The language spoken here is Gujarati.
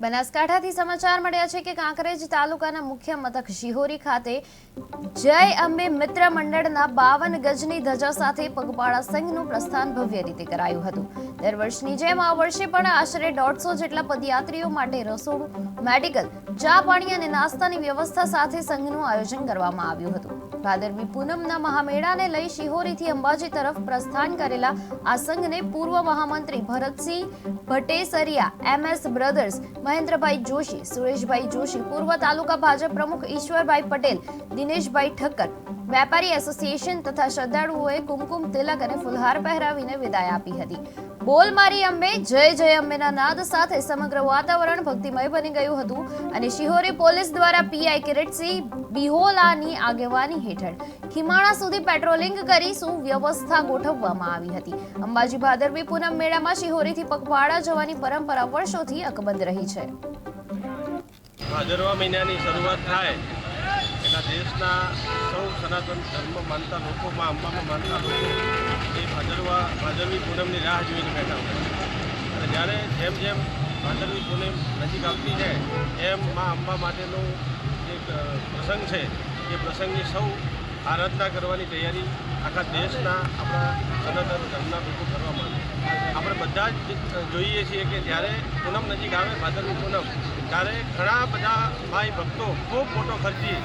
બનાસકાંઠાથી સમાચાર મળ્યા છે કે કાંકરેજ તાલુકાના મુખ્ય મથક શિહોરી ખાતે જય અંબે મિત્ર મંડળના બાવન ગજની ધજા સાથે પગપાળા સંઘનું પ્રસ્થાન ભવ્ય રીતે કરાયું હતું. દર વર્ષની જેમ આ વર્ષે પણ આશરે દોઢસો જેટલા પદયાત્રીઓ માટે રસોડું, મેડિકલ, ચા પાણી અને નાસ્તાની વ્યવસ્થા સાથે સંઘનું આયોજન કરવામાં આવ્યું હતું. ભાદરવી પૂનમના મહામેળાને લઈ શિહોરીથી અંબાજી તરફ પ્રસ્થાન કરેલા આ સંઘને પૂર્વ મહામંત્રી ભરતસિંહ ભટ્ટેસરિયા એમએસ બ્રધર્સ મહેન્દ્રભાઈ જોશી, સુરેશભાઈ જોશી, પૂર્વ તાલુકા ભાજપ પ્રમુખ ઈશ્વરભાઈ પટેલ, દિનેશભાઈ ઠક્કર, વેપારી એસોસિએશન તથા શ્રદ્ધાળુઓએ કુમકુમ તિલક અને ફુલહાર પહેરાવીને વિદાય આપી હતી. બોલ મારી અંબે, જય જય અંબેના નાદ સાથે સમગ્ર વાતાવરણ ભક્તિમય બની ગયું હતું અને શિહોરી પોલીસ દ્વારા પીઆઈ કિરીટસિંહ બિહોલાની આગેવાની હેઠળ. ખીમાણા સુધી પેટ્રોલિંગ કરી સુવ્યવસ્થા ગોઠવવામાં આવી હતી. અંબાજી ભાદરવી પૂનમ મેળામાં શિહોરીથી પગપાળા જવાની પરંપરા વર્ષોથી અકબંધ રહી છે. ભાદરવા મહિનાની શરૂઆત થાય, એના દેશના સૌ સનાતન ધર્મ માનતા લોકોમાં, અંબામાં માનતા લોકો એ ભાદરવા, ભાદરવી પૂનમની રાહ જોઈને બેઠા હોય અને જ્યારે જેમ જેમ ભાદરવી પૂનમ નજીક આવતી જાય એમ મા અંબા માટેનો એક પ્રસંગ છે, એ પ્રસંગની સૌ આરાધના કરવાની તૈયારી આખા દેશના આપણા સનાતન ધર્મના લોકો કરવા માંગે આપણે બધા જ જોઈએ છીએ કે જ્યારે પૂનમ નજીક આવે, ભાદરવી પૂનમ, ત્યારે ઘણા બધા માય ભક્તો ખૂબ મોટો ખર્ચી